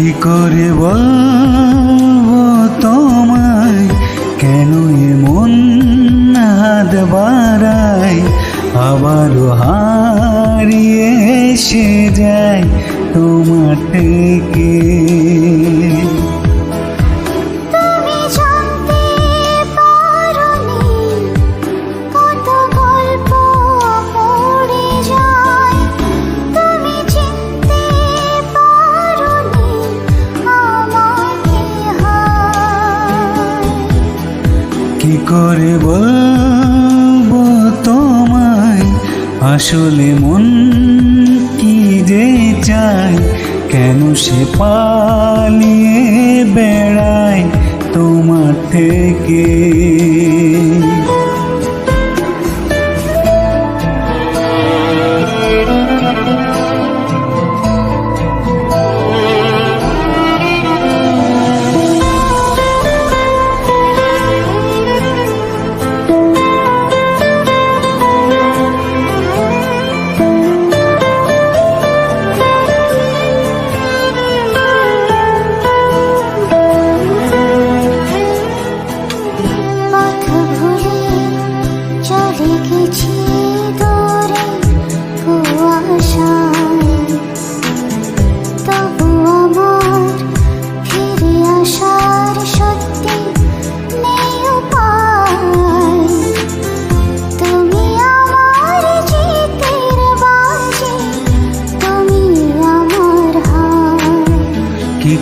কি করে বলব তোমায়? কেন এমন হাত বাড়ায়? আবারও হারিয়ে এসে যায় তোমার থেকে। কি করে বলব তোমায়? আসলে মন কি যে চায়? কেন সে পালিয়ে বেড়ায় তোমার থেকে?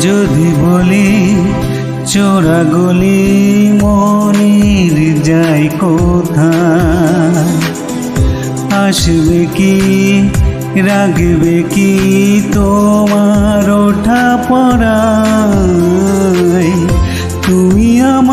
যদি বলি চোরা গলি মনির যাই কোথা আসবে কি রাগবে কি তোমার ওঠা পড়া?